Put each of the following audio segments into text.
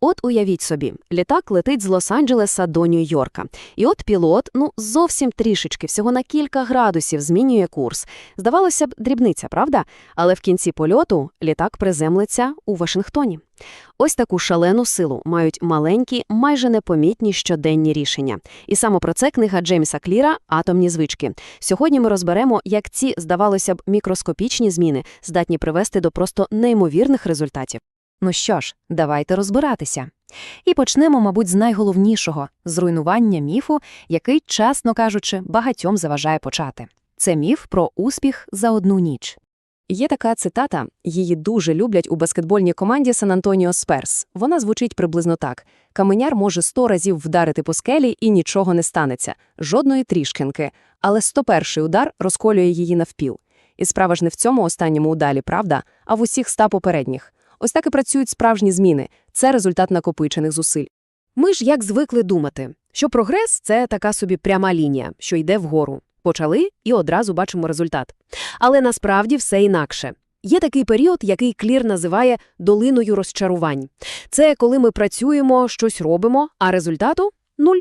От уявіть собі, літак летить з Лос-Анджелеса до Нью-Йорка. І от пілот, ну зовсім трішечки, всього на кілька градусів змінює курс. Здавалося б, дрібниця, правда? Але в кінці польоту літак приземлиться у Вашингтоні. Ось таку шалену силу мають маленькі, майже непомітні щоденні рішення. І саме про це книга Джеймса Кліра «Атомні звички». Сьогодні ми розберемо, як ці, здавалося б, мікроскопічні зміни здатні привести до просто неймовірних результатів. Ну що ж, давайте розбиратися. І почнемо, мабуть, з найголовнішого з руйнування міфу, який, чесно кажучи, багатьом заважає почати. Це міф про успіх за одну ніч. Є така цитата, її дуже люблять у баскетбольній команді Сан Антоніо Сперс. Вона звучить приблизно так: каменяр може сто разів вдарити по скелі і нічого не станеться, жодної трішкинки, але 101-й удар розколює її навпіл. І справа ж не в цьому останньому удалі, правда, а в усіх ста попередніх. Ось так і працюють справжні зміни. Це результат накопичених зусиль. Ми ж як звикли думати, що прогрес – це така собі пряма лінія, що йде вгору. Почали і одразу бачимо результат. Але насправді все інакше. Є такий період, який Клір називає долиною розчарувань. Це коли ми працюємо, щось робимо, а результату – нуль.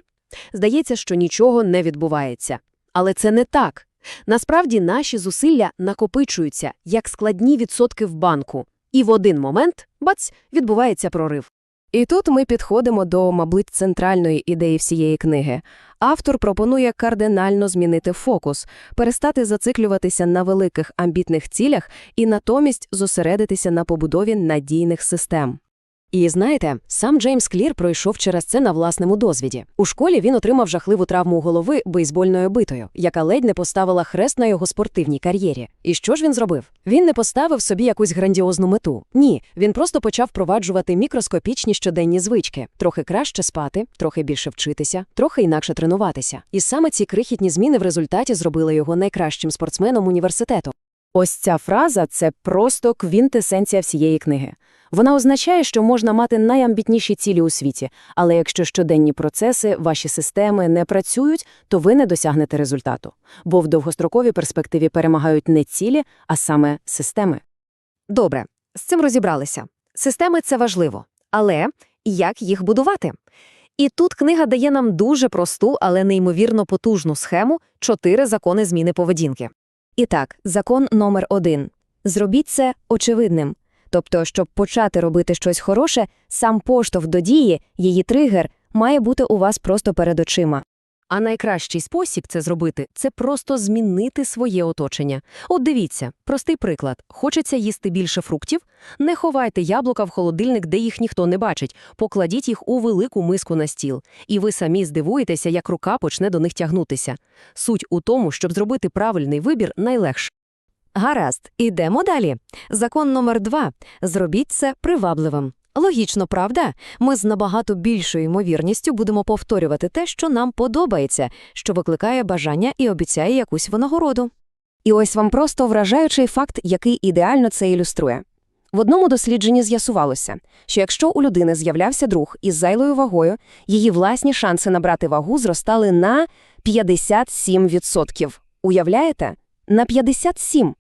Здається, що нічого не відбувається. Але це не так. Насправді наші зусилля накопичуються, як складні відсотки в банку. І в один момент, бац, відбувається прорив. І тут ми підходимо до, мабуть, центральної ідеї всієї книги. Автор пропонує кардинально змінити фокус, перестати зациклюватися на великих амбітних цілях і натомість зосередитися на побудові надійних систем. І знаєте, сам Джеймс Клір пройшов через це на власному дозвіді. У школі він отримав жахливу травму голови бейсбольною битою, яка ледь не поставила хрест на його спортивній кар'єрі. І що ж він зробив? Він не поставив собі якусь грандіозну мету. Ні, він просто почав впроваджувати мікроскопічні щоденні звички: трохи краще спати, трохи більше вчитися, трохи інакше тренуватися. І саме ці крихітні зміни в результаті зробили його найкращим спортсменом університету. Ось ця фраза це просто квінтесенція всієї книги. Вона означає, що можна мати найамбітніші цілі у світі, але якщо щоденні процеси, ваші системи не працюють, то ви не досягнете результату. Бо в довгостроковій перспективі перемагають не цілі, а саме системи. Добре, з цим розібралися. Системи це важливо, але як їх будувати? І тут книга дає нам дуже просту, але неймовірно потужну схему чотири закони зміни поведінки. І так, закон номер один. Зробіть це очевидним. Тобто, щоб почати робити щось хороше, сам поштовх до дії, її тригер, має бути у вас просто перед очима. А найкращий спосіб це зробити це просто змінити своє оточення. От дивіться, простий приклад: хочеться їсти більше фруктів? Не ховайте яблука в холодильник, де їх ніхто не бачить, покладіть їх у велику миску на стіл, і ви самі здивуєтеся, як рука почне до них тягнутися. Суть у тому, щоб зробити правильний вибір найлегше. Гаразд, ідемо далі. Закон номер два. Зробіть це привабливим. Логічно, правда? Ми з набагато більшою ймовірністю будемо повторювати те, що нам подобається, що викликає бажання і обіцяє якусь винагороду. І ось вам просто вражаючий факт, який ідеально це ілюструє. В одному дослідженні з'ясувалося, що якщо у людини з'являвся друг із зайлою вагою, її власні шанси набрати вагу зростали на 57%. Уявляєте? На 57%.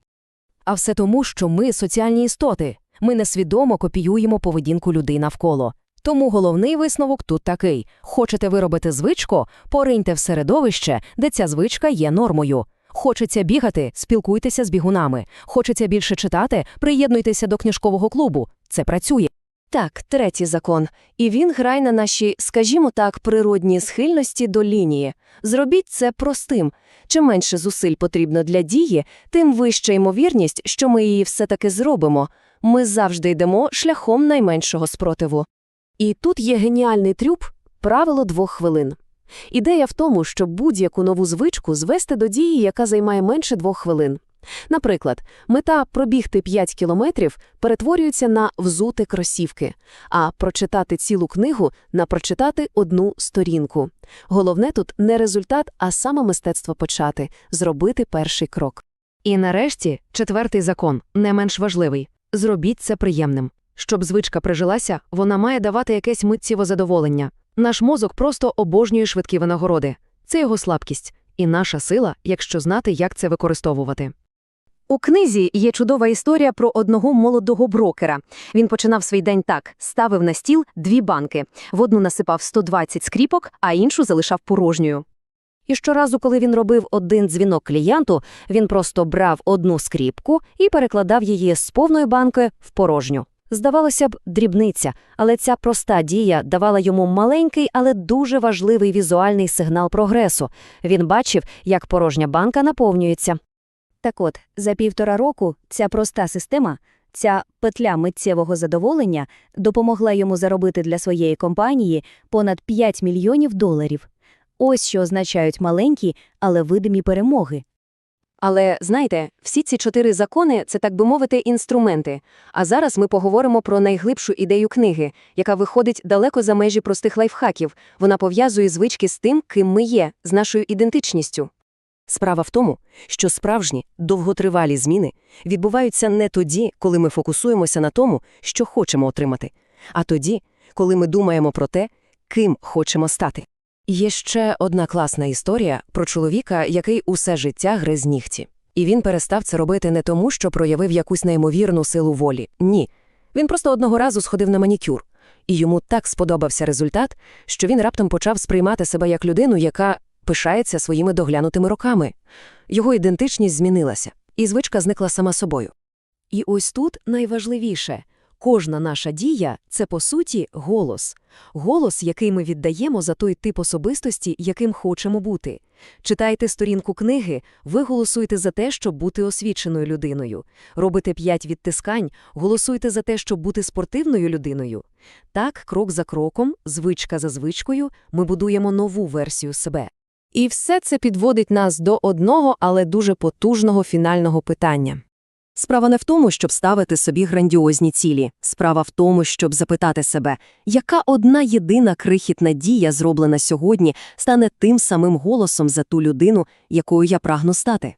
А все тому, що ми соціальні істоти. Ми несвідомо копіюємо поведінку людей навколо. Тому головний висновок тут такий: хочете виробити звичку, пориньте в середовище, де ця звичка є нормою. Хочеться бігати, спілкуйтеся з бігунами. Хочеться більше читати, приєднуйтеся до книжкового клубу. Це працює. Так, третій закон. І він грає на наші, скажімо так, природні схильності до лінії. Зробіть це простим. Чим менше зусиль потрібно для дії, тим вища ймовірність, що ми її все-таки зробимо. Ми завжди йдемо шляхом найменшого спротиву. І тут є геніальний трюб – правило двох хвилин. Ідея в тому, щоб будь-яку нову звичку звести до дії, яка займає менше двох хвилин. Наприклад, мета пробігти 5 кілометрів перетворюється на взути кросівки, а прочитати цілу книгу на прочитати одну сторінку. Головне тут не результат, а саме мистецтво почати зробити перший крок. І нарешті четвертий закон, не менш важливий зробіть це приємним. Щоб звичка прижилася, вона має давати якесь миттєве задоволення. Наш мозок просто обожнює швидкі винагороди. Це його слабкість, і наша сила, якщо знати, як це використовувати. У книзі є чудова історія про одного молодого брокера. Він починав свій день так: ставив на стіл дві банки. В одну насипав 120 скріпок, а іншу залишав порожньою. І щоразу, коли він робив один дзвінок клієнту, він просто брав одну скріпку і перекладав її з повної банки в порожню. Здавалося б, дрібниця, але ця проста дія давала йому маленький, але дуже важливий візуальний сигнал прогресу. Він бачив, як порожня банка наповнюється. Так от, за півтора року ця проста система, ця петля миттєвого задоволення допомогла йому заробити для своєї компанії понад 5 мільйонів доларів. Ось що означають маленькі, але видимі перемоги. Але, знаєте, всі ці чотири закони – це, так би мовити, інструменти. А зараз ми поговоримо про найглибшу ідею книги, яка виходить далеко за межі простих лайфхаків. Вона пов'язує звички з тим, ким ми є, з нашою ідентичністю. Справа в тому, що справжні, довготривалі зміни відбуваються не тоді, коли ми фокусуємося на тому, що хочемо отримати, а тоді, коли ми думаємо про те, ким хочемо стати. Є ще одна класна історія про чоловіка, який усе життя гриз нігті. І він перестав це робити не тому, що проявив якусь неймовірну силу волі. Ні. Він просто одного разу сходив на манікюр. І йому так сподобався результат, що він раптом почав сприймати себе як людину, яка пишається своїми доглянутими роками. Його ідентичність змінилася, і звичка зникла сама собою. І ось тут найважливіше – кожна наша дія – це, по суті, голос. Голос, який ми віддаємо за той тип особистості, яким хочемо бути. Читайте сторінку книги, ви голосуєте за те, щоб бути освіченою людиною. Робите п'ять відтискань, голосуйте за те, щоб бути спортивною людиною. Так, крок за кроком, звичка за звичкою, ми будуємо нову версію себе. І все це підводить нас до одного, але дуже потужного фінального питання. Справа не в тому, щоб ставити собі грандіозні цілі. Справа в тому, щоб запитати себе, яка одна єдина крихітна дія, зроблена сьогодні, стане тим самим голосом за ту людину, якою я прагну стати.